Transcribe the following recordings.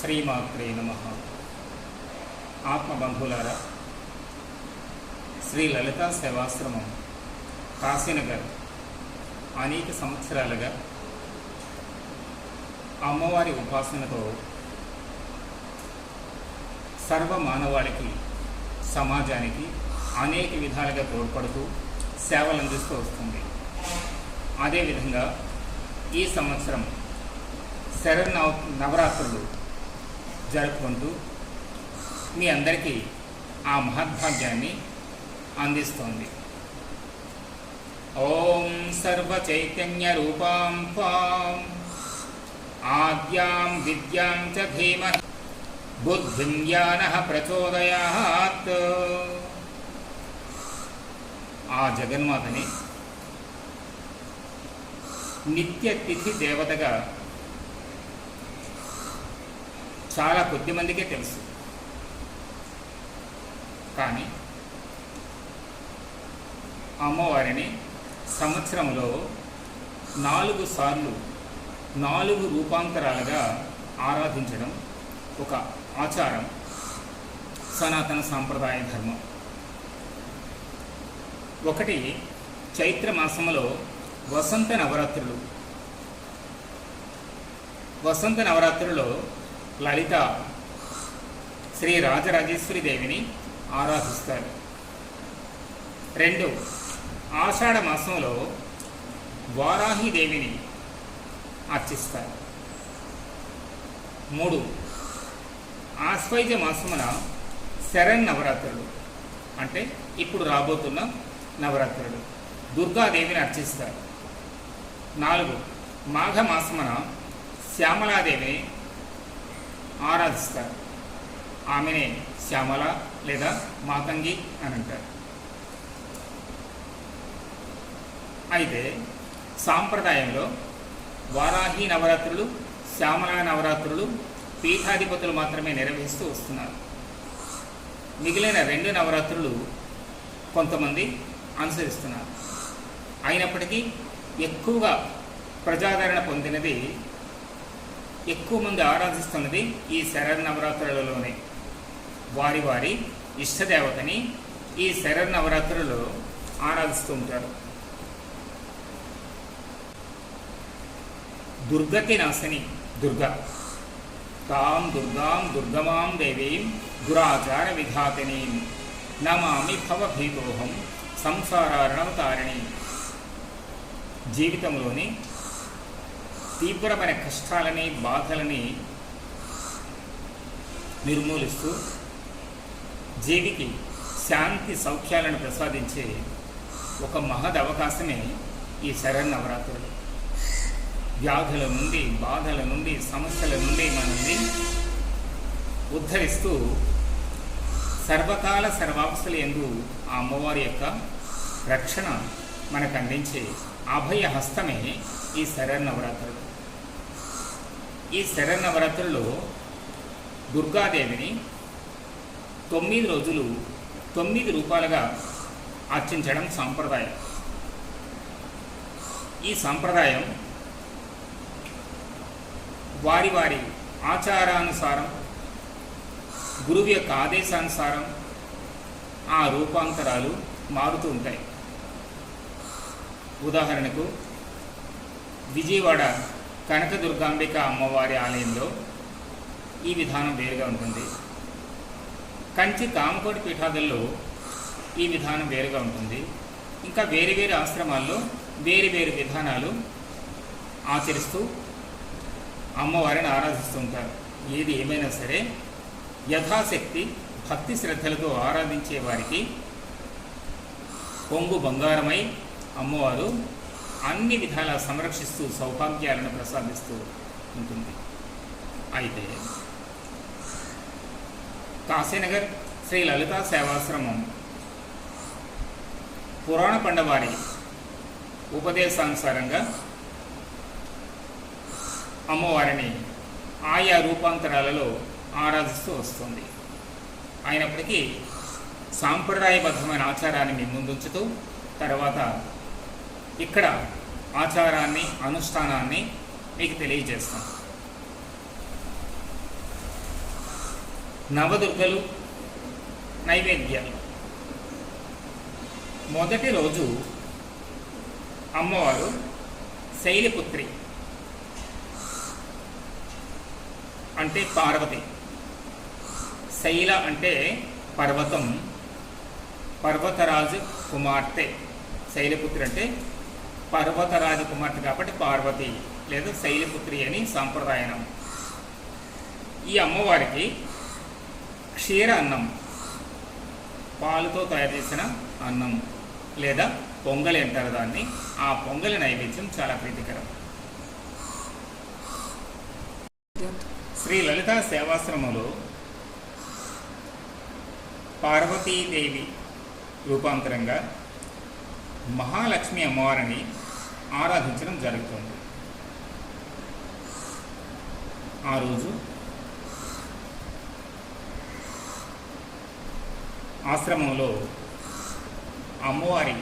శ్రీమాత్రే నమ. ఆత్మబంధువులారా శ్రీ లలితా సేవాశ్రమం కాశీనగర్ అనేక సంవత్సరాలుగా అమ్మవారి ఉపాసనతో సర్వ మానవాళికి సమాజానికి అనేక విధాలుగా తోడ్పడుతూ సేవలు అందిస్తూ వస్తుంది. అదేవిధంగా ఈ సంవత్సరం శరణ నవరాత్రులు జరుపుకుంటూ మీ అందరికీ ఆ మహద్భాగ్యాన్ని అందిస్తోంది. ఓం సర్వచైతన్య రూపాం పాం ఆద్యాం విద్యాం చ ధీమ బుద్ధిం జ్ఞాన ప్రచోదయాత్. ఆ జగన్మాతని నిత్య తిథి దేవతగా చాలా కొద్ది మందికే తెలుసు. కానీ అమ్మవారిని సంవత్సరంలో నాలుగు సార్లు నాలుగు రూపాంతరాలుగా ఆరాధించడం ఒక ఆచారం సనాతన సాంప్రదాయ ధర్మం. ఒకటి చైత్ర మాసంలో వసంత నవరాత్రులు. వసంత నవరాత్రులలో లలిత శ్రీ రాజరాజేశ్వరి దేవిని ఆరాధిస్తారు. రెండు ఆషాఢ మాసంలో వారాహి దేవిని అర్చిస్తారు. మూడు ఆశ్వైజ మాసమున శరణ్ నవరాత్రులు అంటే ఇప్పుడు రాబోతున్న నవరాత్రులు దుర్గాదేవిని అర్చిస్తారు. నాలుగు మాఘ మాసమున శ్యామలాదేవిని ఆరాధిస్తారు. ఆమెనే శ్యామల లేదా మాతంగి అని అంటారు. అయితే సాంప్రదాయంలో వారాహి నవరాత్రులు శ్యామల నవరాత్రులు పీఠాధిపతులు మాత్రమే నిర్వహిస్తూ వస్తున్నారు. మిగిలిన రెండు నవరాత్రులు కొంతమంది అనుసరిస్తున్నారు. అయినప్పటికీ ఎక్కువగా ప్రజాదరణ పొందినది ఎక్కువ మంది ఆరాధిస్తున్నది ఈ శరన్నవరాత్రులలోనే వారి వారి ఇష్టదేవతని ఈ శరన్నవరాత్రులలో ఆరాధిస్తూ ఉంటారు. దుర్గతి నాశని దుర్గ. తాం దుర్గాం దుర్గమాం దేవీం దురాచార విధాతినీం. నమామి భవభీతోహం సంసారారణవతారిణి. జీవితంలోని తీవ్రమైన కష్టాలని బాధలని నిర్మూలిస్తూ జీవికి శాంతి సౌఖ్యాలను ప్రసాదించే ఒక మహద్ అవకాశమే ఈ శరన్నవరాత్రులు. వ్యాధుల నుండి బాధల నుండి సమస్యల నుండి మనల్ని ఉద్ధరిస్తూ సర్వకాల సర్వావస్థలు ఎందు ఆ అమ్మవారి యొక్క రక్షణ మనకు అందించే అభయ హస్తమే ఈ శరన్నవరాత్రులు. ఈ శరన్నవరాత్రుల్లో దుర్గాదేవిని తొమ్మిది రోజులు తొమ్మిది రూపాలుగా అర్చించడం సాంప్రదాయం. ఈ సాంప్రదాయం వారి వారి ఆచారానుసారం గురువు యొక్క ఆదేశానుసారం ఆ రూపాంతరాలు మారుతూ ఉంటాయి. ఉదాహరణకు విజయవాడ కనకదుర్గాంబిక అమ్మవారి ఆలయంలో ఈ విధానం వేరుగా ఉంటుంది. కంచి కామకోటి పీఠాదుల్లో ఈ విధానం వేరుగా ఉంటుంది. ఇంకా వేరు వేరు ఆశ్రమాల్లో వేరు వేరు విధానాలు ఆచరిస్తూ అమ్మవారిని ఆరాధిస్తూ ఉంటారు. ఏది ఏమైనా సరే యథాశక్తి భక్తి శ్రద్ధలతో ఆరాధించే వారికి కొంగు బంగారమై అమ్మవారు అన్ని విధాలా సంరక్షిస్తూ సౌభాగ్యాలను ప్రసాదిస్తూ ఉంటుంది. అయితే కాశీనగర్ శ్రీ లలితా సేవాశ్రమం పురాణ పండవారి ఉపదేశానుసారంగా అమ్మవారిని ఆయా రూపాంతరాలలో ఆరాధిస్తూ వస్తుంది. అయినప్పటికీ సాంప్రదాయబద్ధమైన ఆచారాన్ని మీ ముందుంచుతూ తర్వాత ఇక్కడ ఆచారాన్ని అనుష్ఠానాన్ని మీకు తెలియజేస్తాం. నవదుర్గలు నైవేద్యాలు. మొదటి రోజు అమ్మవారు శైలిపుత్రి అంటే పార్వతి. శైల అంటే పర్వతం పర్వతరాజు కుమార్తె. శైలపుత్రి అంటే పర్వతరాజు కుమార్తె కాబట్టి పార్వతి లేదా శైలిపుత్రి అని సాంప్రదాయనం. ఈ అమ్మవారికి క్షీర అన్నం పాలుతో తయారు చేసిన అన్నం లేదా పొంగలి అంటారు దాన్ని. ఆ పొంగలి నైవేద్యం చాలా ప్రీతికరం. శ్రీ లలితా సేవాశ్రమంలో పార్వతీదేవి రూపాంతరంగా మహాలక్ష్మి అమ్మవారిని ఆరాధించడం జరుగుతుంది. ఆ రోజు ఆశ్రమంలో అమ్మవారి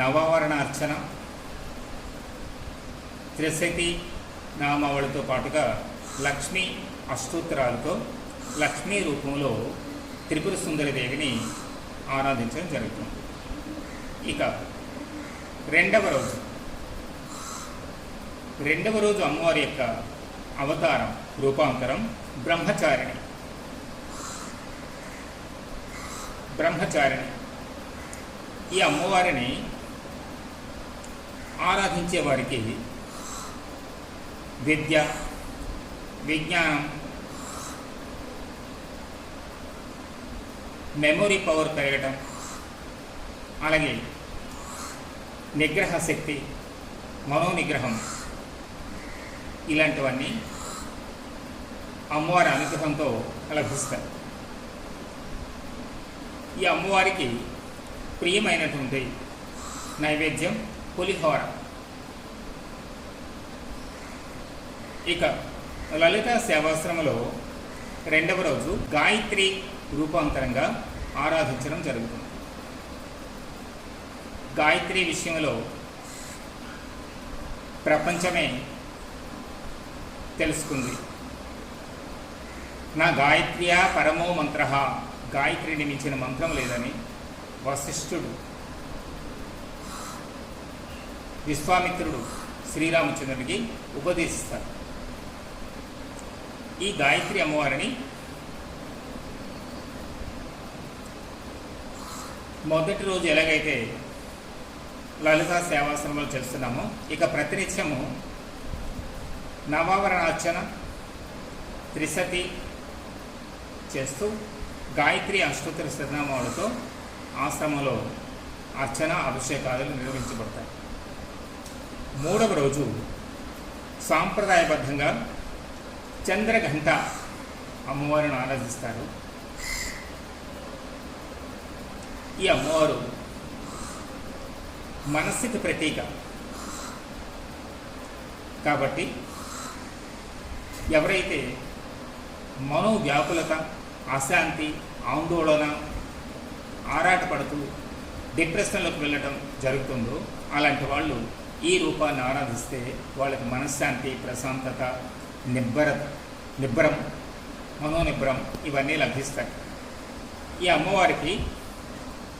నవావరణ అర్చన త్రిశతి నామావళితో పాటుగా లక్ష్మీ అష్టోత్తరాలతో లక్ష్మీ రూపంలో త్రిపుర సుందరి దేవిని ఆరాధించడం జరుగుతుంది. ఇక రెండవ రోజు. రెండవ రోజు అమ్మవారి యొక్క అవతారం రూపాంతరం బ్రహ్మచారిణి. బ్రహ్మచారిణి. ఈ అమ్మవారిని ఆరాధించే వారికి విద్య విజ్ఞానం మెమొరీ పవర్ పెరగటం అలాగే నిగ్రహ శక్తి మనోనిగ్రహం ఇలాంటివన్నీ అమ్మవారి అనుగ్రహంతో లభిస్తాయి. ఈ అమ్మవారికి ప్రియమైనటువంటి నైవేద్యం పులిహోర. ఇక లలిత సేవాశ్రమంలో రెండవ రోజు గాయత్రి రూపాంతరంగా ఆరాధించడం జరుగుతుంది. గాయత్రి విషయంలో ప్రపంచమే తెలుసుకుంది. నా గాయత్రియా పరమో మంత్ర గాయత్రిని మించిన మంత్రం లేదని వశిష్ఠుడు విశ్వామిత్రుడు శ్రీరామచంద్రుడికి ఉపదేశిస్తారు. ఈ గాయత్రి అమ్మవారిని మొదటి రోజు ఎలాగైతే లలితా సేవాశ్రమంలో చేస్తున్నాము. ఇక ప్రతినిత్యము నవావరణార్చన త్రిశతి చేస్తూ గాయత్రి అష్టోత్తర శతనామాలతో ఆశ్రమంలో అర్చన అభిషేకాలు నిర్వహించబడతాయి. మూడవ రోజు సాంప్రదాయబద్ధంగా చంద్రఘంట అమ్మవారిని ఆరాధిస్తారు. ఈ అమ్మవారు మనస్సుకి ప్రతీక. కాబట్టి ఎవరైతే మనోవ్యాకులత అశాంతి ఆందోళన ఆరాటపడుతూ డిప్రెషన్లోకి వెళ్ళటం జరుగుతుందో అలాంటి వాళ్ళు ఈ రూపాన్ని ఆరాధిస్తే వాళ్ళకి మనశ్శాంతి ప్రశాంతత నిబ్బర నిబ్బరం మనోనిబ్బరం ఇవన్నీ లభిస్తాయి. ఈ అమ్మవారికి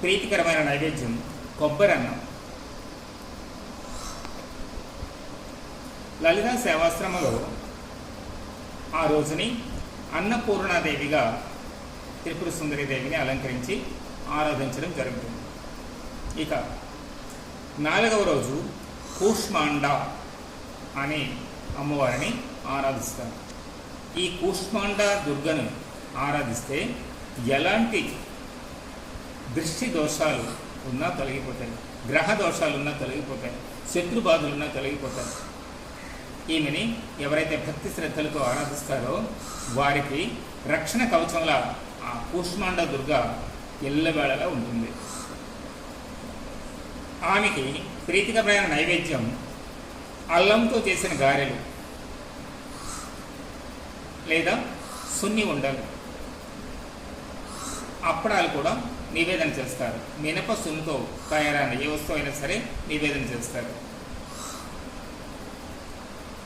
ప్రీతికరమైన నైవేద్యం కొబ్బరి అన్నం. లలిత సేవాశ్రమంలో ఆ రోజుని అన్నపూర్ణాదేవిగా త్రిపుర సుందరి దేవిని అలంకరించి ఆరాధించడం జరుగుతుంది. ఇక నాలుగవ రోజు కూష్మాండ అనే అమ్మవారిని ఆరాధిస్తారు. ఈ కూష్మాండ దుర్గను ఆరాధిస్తే ఎలాంటి దృష్టి దోషాలు ఉన్నా తొలగిపోతాయి. గ్రహ దోషాలున్నా తొలగిపోతాయి. శత్రు ఉన్నా తొలగిపోతాయి. ఈమెని ఎవరైతే భక్తి శ్రద్ధలతో ఆరాధిస్తారో వారికి రక్షణ కవచంలా ఆ కూష్మాండ దుర్గ ఎల్లవేళలా ఉంటుంది. ఆమెకి ప్రీతికరమైన నైవేద్యం అల్లంతో చేసిన గారెలు లేదా సున్ని ఉండలు. అప్పడాలు కూడా నివేదన చేస్తారు. మినప సున్నితో తయారైన ఏ వస్తువు అయినా సరే నివేదన చేస్తారు.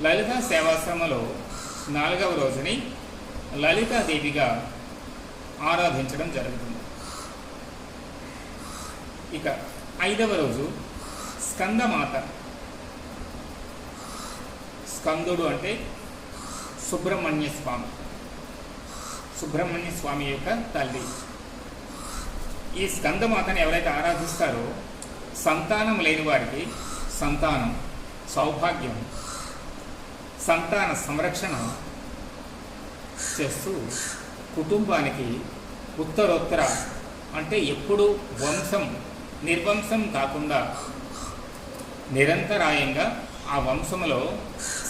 లలిత సేవాశ్రమంలో నాలుగవ రోజుని లలితాదేవిగా ఆరాధించడం జరుగుతుంది. ఇక ఐదవ రోజు స్కందమాత. స్కందుడు అంటే సుబ్రహ్మణ్య స్వామి. సుబ్రహ్మణ్య స్వామి యొక్క తల్లి. ఈ స్కందమాతను ఎవరైతే ఆరాధిస్తారో సంతానం లేని వారికి సంతానం సౌభాగ్యం. సంతాన సంరక్షణ చేస్తూ కుటుంబానికి ఉత్తరోత్తర అంటే ఎప్పుడు వంశం నిర్వంశం కాకుండా నిరంతరాయంగా ఆ వంశంలో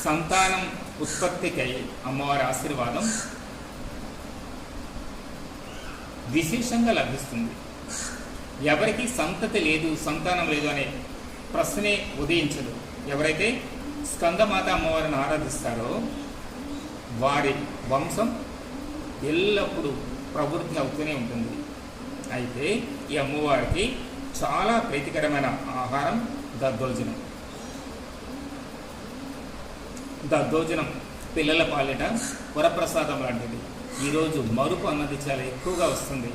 సంతానం ఉత్పత్తికై అమ్మవారి ఆశీర్వాదం విశేషంగా లభిస్తుంది. ఎవరికి సంతతి లేదు సంతానం లేదు అనే ప్రశ్నే ఉదయించదు. ఎవరైతే స్కందమాత అమ్మవారిని ఆరాధిస్తారో వారి వంశం ఎల్లప్పుడూ ప్రవృద్ధి అవుతూనే ఉంటుంది. అయితే ఈ అమ్మవారికి చాలా ప్రీతికరమైన ఆహారం దద్దోజనం. దద్దోజనం పిల్లల పాలిట వరప్రసాదం లాంటిది. ఈరోజు మరుపు అన్నది చాలా ఎక్కువగా వస్తుంది.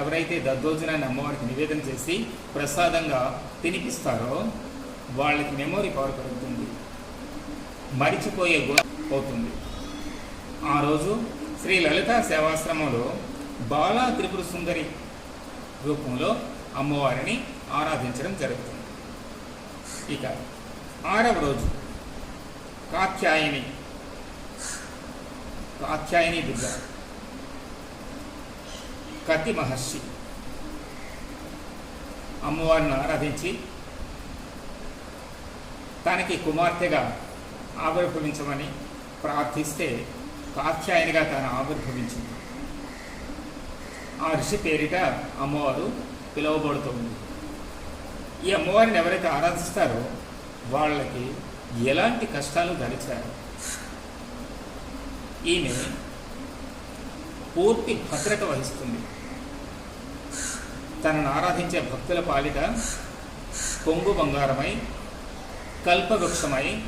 ఎవరైతే దద్దోజనాన్ని అమ్మవారికి నివేదన చేసి ప్రసాదంగా తినిపిస్తారో వాళ్ళకి మెమొరీ పవర్ పెరుగుతుంది. మరిచిపోయే గుణం అవుతుంది. ఆ రోజు శ్రీ లలితా సేవాశ్రమంలో బాలా త్రిపుర సుందరి రూపంలో అమ్మవారిని ఆరాధించడం జరుగుతుంది. ఇక ఆరవ రోజు కాత్యాయని కాత్యాయని దుర్గ కతి మహర్షి అమ్మవారిని ఆరాధించి తనకి కుమార్తెగా ఆవిర్భవించమని ప్రార్థిస్తే కాత్యాయనిగా తాను ఆవిర్భవించింది. ఆ ఋషి పేరిట అమ్మవారు పిలువబడుతుంది. ఈ అమ్మవారిని ఎవరైతే ఆరాధిస్తారో వాళ్ళకి ఎలాంటి కష్టాలు ధరించారు ఈమె పూర్తి భద్రత వహిస్తుంది. తనను ఆరాధించే భక్తుల పాలిట కొంగు బంగారమై కల్పవృక్షమై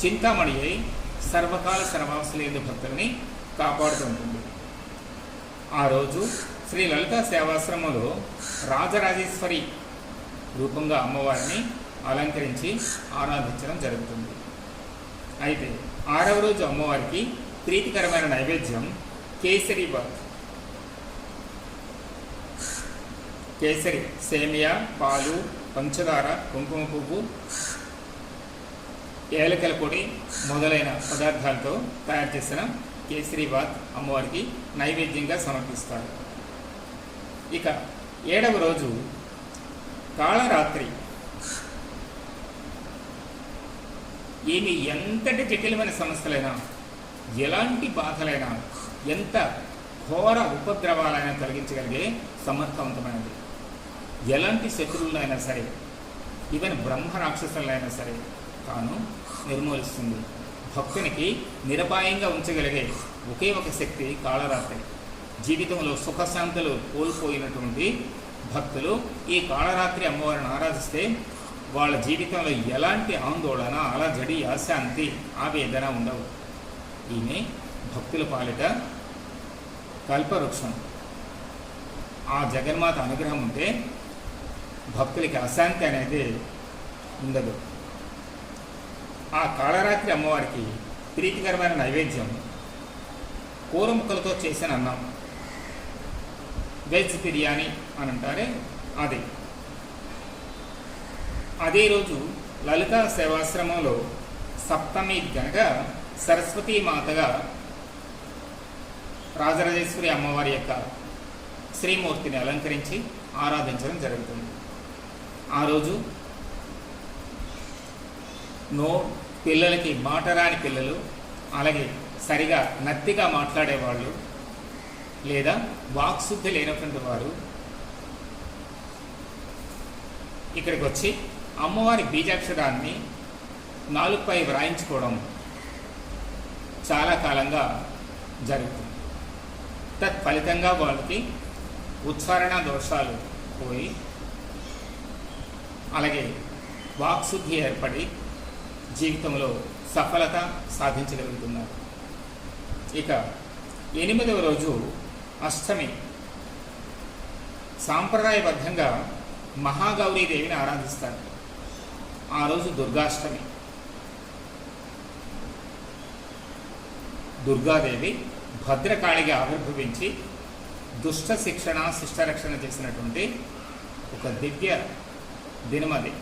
చింతామణి అయి సర్వకాల సర్వాసులేని భక్తుల్ని కాపాడుతుంటుంది ఆ రోజు శ్రీ లలిత సేవాశ్రమంలో రాజరాజేశ్వరి రూపంగా అమ్మవారిని అలంకరించి ఆరాధించడం జరుగుతుంది అయితే ఆరవ రోజు అమ్మవారికి ప్రీతికరమైన నైవేద్యం కేసరి బాత్ కేసరి సేమియా పాలు పంచదార కుంకుమ పువ్వు ఏలకల పొడి మొదలైన పదార్థాలతో తయారు చేసిన కేసరీబాత్ అమ్మవారికి నైవేద్యంగా సమర్పిస్తారు. ఇక ఏడవ రోజు కాళరాత్రి. ఏమి ఎంతటి జటిలమైన సమస్యలైనా ఎలాంటి బాధలైనా ఎంత ఘోర ఉపద్రవాలైనా కలిగించగలిగే సమర్థవంతమైనది. ఎలాంటి శత్రువులైనా సరే ఈవెన్ బ్రహ్మ రాక్షసులైనా సరే తాను నిర్మూలిస్తుంది. భక్తునికి నిరపాయంగా ఉంచగలిగే ఒకే ఒక శక్తి కాళరాత్రి. జీవితంలో సుఖశాంతులు కోల్పోయినటువంటి భక్తులు ఈ కాళరాత్రి అమ్మవారిని ఆరాధిస్తే వాళ్ళ జీవితంలో ఎలాంటి ఆందోళన అలజడి అశాంతి ఆవేదన ఉండవు. ఈమె భక్తుల పాలిట కల్పవృక్షం. ఆ జగన్మాత అనుగ్రహం ఉంటే భక్తులకి అశాంతి అనేది ఉండదు. ఆ కాళరాత్రి అమ్మవారికి ప్రీతికరమైన నైవేద్యం. కూర ముక్కలతో చేసిన అన్నం. వెజ్ బిర్యానీ అని అంటారే అది. అదే రోజు లలితా సేవాశ్రమంలో సప్తమి గనక సరస్వతీ మాతగా రాజరాజేశ్వరి అమ్మవారి యొక్క శ్రీమూర్తిని అలంకరించి ఆరాధించడం జరుగుతుంది. ఆ రోజు నో పిల్లలకి మాట రాని పిల్లలు అలాగే సరిగా నత్తిగా మాట్లాడేవాళ్ళు లేదా వాక్శుద్ధి లేనటువంటి వారు ఇక్కడికి వచ్చి అమ్మవారి బీజాక్షరాన్ని నాలుగుపై వ్రాయించుకోవడం చాలా కాలంగా జరుగుతుంది. తత్ఫలితంగా వాళ్ళకి ఉచ్చారణ దోషాలు పోయి అలాగే వాక్శుద్ధి ఏర్పడి జీవితంలో సఫలత సాధించగలుగుతున్నారు. ఇక ఎనిమిదవ రోజు అష్టమి. సాంప్రదాయబద్ధంగా మహాగౌరీదేవిని ఆరాధిస్తారు. ఆ రోజు దుర్గాష్టమి. దుర్గాదేవి భద్రకాళిగా ఆవిర్భవించి దుష్ట శిక్షణ శిష్టరక్షణ చేసినటువంటి ఒక దివ్య దినమది.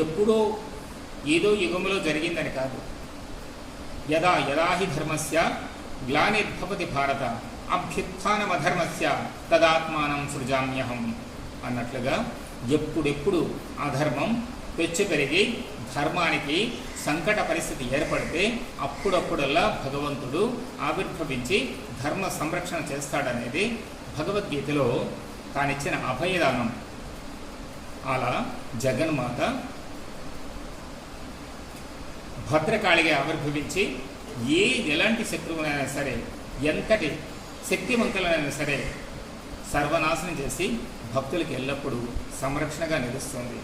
ఎప్పుడో ఏదో యుగంలో జరిగిందని కాదు. యదా యదాహి ధర్మస్య గ్లానిర్భవతి భారత అభ్యుత్నమధర్మస్య తదాత్మానం సృజామ్యహం అన్నట్లుగా ఎప్పుడెప్పుడు అధర్మం పెచ్చు పెరిగి ధర్మానికి సంకట పరిస్థితి ఏర్పడితే అప్పుడప్పుడల్లా భగవంతుడు ఆవిర్భవించి ధర్మ సంరక్షణ చేస్తాడనేది భగవద్గీతలో తానిచ్చిన అభయదానం. అలా జగన్మాత భద్రకాళిగా ఆవిర్భవించి ఏ ఎలాంటి శత్రువునైనా సరే ఎంతటి శక్తివంతులైనా సరే సర్వనాశనం చేసి భక్తులకి ఎల్లప్పుడూ సంరక్షణగా నిలుస్తుంది.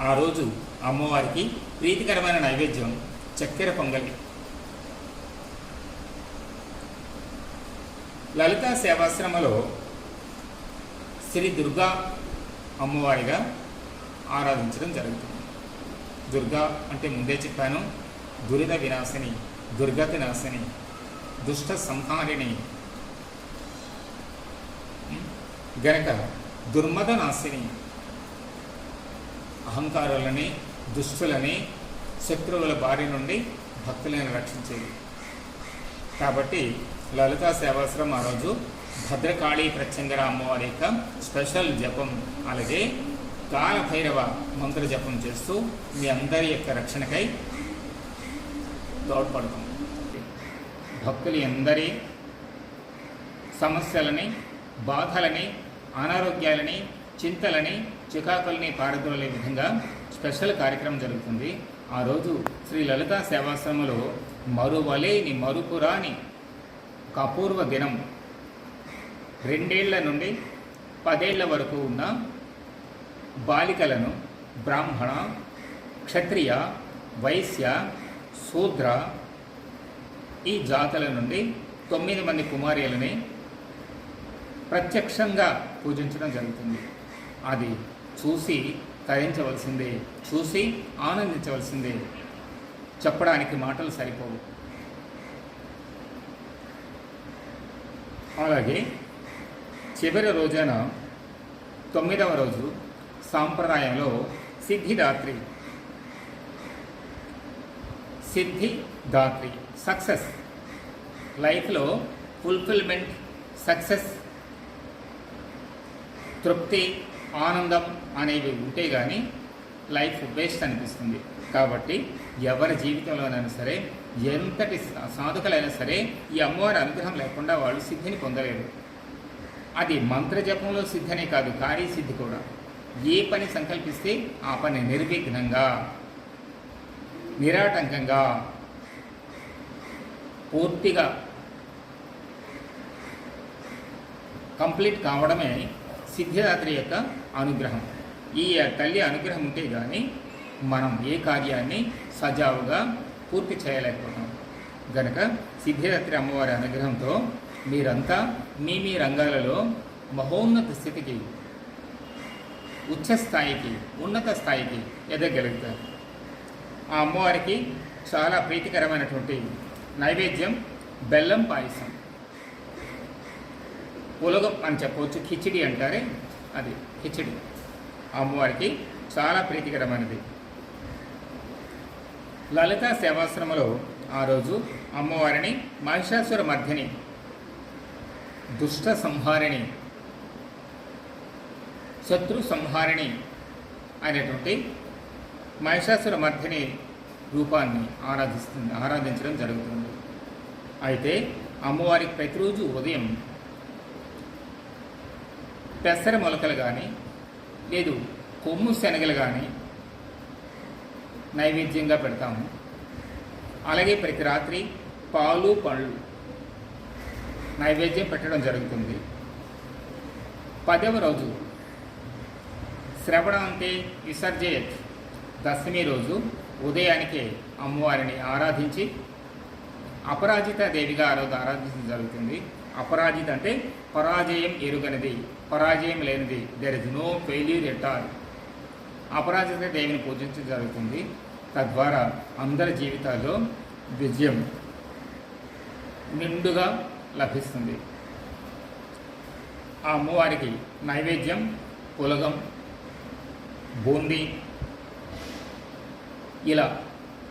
ఆ రోజు అమ్మవారికి ప్రీతికరమైన నైవేద్యం చక్కెర పొంగలి. లలితా సేవాశ్రమలో శ్రీ దుర్గా అమ్మవారిగా ఆరాధించడం జరుగుతుంది. దుర్గా అంటే ముందే చెప్పాను. దురిత వినాశిని దుర్గతి నాశిని దుష్ట సంహారిణి. గనక దుర్మద నాశిని అహంకారులని దుష్టులని శత్రువుల బారి నుండి భక్తులను రక్షించేది. కాబట్టి లలితా సేవాశ్రమం ఆ రోజు భద్రకాళి ప్రత్యంగర అమ్మవారి యొక్క స్పెషల్ జపం. అలాగే కాలభైరవ మంత్ర జపం చేస్తూ మీ అందరి యొక్క రక్షణకై తోడ్పడతాం. భక్తులు అందరి సమస్యలని బాధలని అనారోగ్యాలని చింతలని చికాకుల్ని పారద్రోలే విధంగా స్పెషల్ కార్యక్రమం జరుగుతుంది. ఆ రోజు శ్రీ లలితా సేవాశ్రమంలో మరువలేని మరుపురాని ఒక అపూర్వ దినం. రెండేళ్ళ నుండి పదేళ్ళ వరకు ఉన్న బాలికలను బ్రాహ్మణ క్షత్రియ వైశ్య శూద్ర ఈ జాతుల నుండి తొమ్మిది మంది కుమార్యలని ప్రత్యక్షంగా పూజించడం జరుగుతుంది. అది చూసి తరించవలసిందే చూసి ఆనందించవలసిందే. చెప్పడానికి మాటలు సరిపోవు. అలాగే చివరి రోజున తొమ్మిదవ రోజు సాంప్రదాయంలో సిద్ధిదాత్రి. సిద్ధిదాత్రి. సక్సెస్. లైఫ్లో ఫుల్ఫిల్మెంట్ సక్సెస్ తృప్తి ఆనందం అనేవి ఉంటే కానీ లైఫ్ వేస్ట్ అనిపిస్తుంది. కాబట్టి ఎవరి జీవితంలోనైనా సరే ఎంతటి సాధకులైనా సరే ఈ అమ్మవారి అనుగ్రహం లేకుండా వాళ్ళు సిద్ధిని పొందలేరు. అది మంత్రజపంలో సిద్ధనే కాదు కార్యసిద్ధి కూడా. ఏ పని సంకల్పిస్తే ఆ పని నిర్విఘ్నంగా నిరాటంకంగా పూర్తిగా కంప్లీట్ కావడమే సిద్ధిదాత్రి యొక్క అనుగ్రహం. ఈ తల్లి అనుగ్రహం ఉంటే కానీ మనం ఏ కార్యాన్ని సజావుగా పూర్తి చేయలేకపోతాం. గనక సిద్ధిదాత్రి అమ్మవారి అనుగ్రహంతో మీరంతా మీ మీ రంగాలలో మహోన్నత స్థితికి ఉచ్చ స్థాయికి ఉన్నత స్థాయికి ఎదగలుగుతారు. ఆ అమ్మవారికి చాలా ప్రీతికరమైనటువంటి నైవేద్యం బెల్లం పాయసం. పులగం అని చెప్పవచ్చు కిచిడి అంటారే అది కిచిడి. అమ్మవారికి చాలా ప్రీతికరమైనది. లలితా సేవాశ్రమలో ఆ రోజు అమ్మవారిని మహిషాసుర మర్ధిని దుష్ట సంహారిణి శత్రు సంహారిణి అనేటువంటి మహిషాసుర మర్ధిని రూపాన్ని ఆరాధిస్తుంది ఆరాధించడం జరుగుతుంది. అయితే అమ్మవారికి ప్రతిరోజు ఉదయం పెసర మొలకలు కానీ లేదు కొమ్ము శనగలు కానీ నైవేద్యంగా పెడతాము. అలాగే ప్రతి రాత్రి పాలు పళ్ళు నైవేద్యం పెట్టడం జరుగుతుంది. పదవ రోజు శ్రవణంతే విసర్జయత్. దశమి రోజు ఉదయానికే అమ్మవారిని ఆరాధించి అపరాజిత దేవిగా ఆ రోజు ఆరాధించడం జరుగుతుంది. అపరాజిత అంటే పరాజయం ఎరుగనిది పరాజయం లేనిది. There is no failure at all Aparajita దేవిని పూజించడం జరుగుతుంది. తద్వారా అందరి జీవితాల్లో విజయం నిండుగా లభిస్తుంది. ఆ అమ్మవారికి నైవేద్యం పులగం బూందీ ఇలా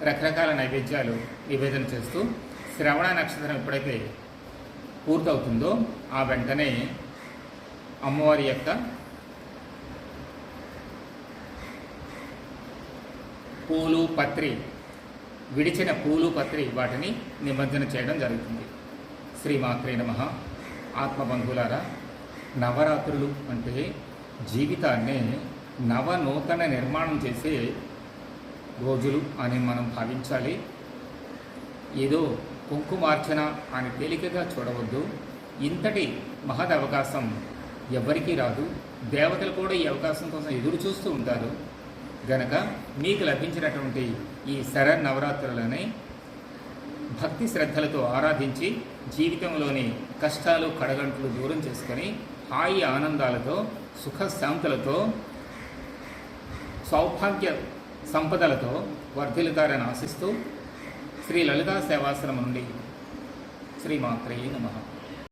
రకరకాల నైవేద్యాలు నివేదన చేస్తూ శ్రవణ నక్షత్రం ఎప్పుడైతే పూర్తవుతుందో ఆ వెంటనే అమ్మవారి యొక్క పూలు పత్రి విడిచిన పూలు పత్రి వాటిని నిమజ్జనం చేయడం జరుగుతుంది. శ్రీమాత్రే నమ. ఆత్మబంధువులారా నవరాత్రులు అంటే జీవితాన్ని నవ నూతన నిర్మాణం చేసే రోజులు అని మనం భావించాలి. ఏదో కుంకుమార్చన అని తేలికగా చూడవద్దు. ఇంతటి మహద్ అవకాశం ఎవరికీ రాదు. దేవతలు కూడా ఈ అవకాశం కోసం ఎదురు చూస్తూ ఉంటారు. గనక మీకు లభించినటువంటి ఈ శర నవరాత్రులని భక్తి శ్రద్ధలతో ఆరాధించి జీవితంలోని కష్టాలు కడగంటలు దూరం చేసుకొని హాయి ఆనందాలతో సుఖ శాంతులతో సౌభాగ్య సంపదలతో వర్ధిల్లుతారని ఆశిస్తూ శ్రీ లలితా సేవాశ్రమం నుండి శ్రీమాత్రే నమ.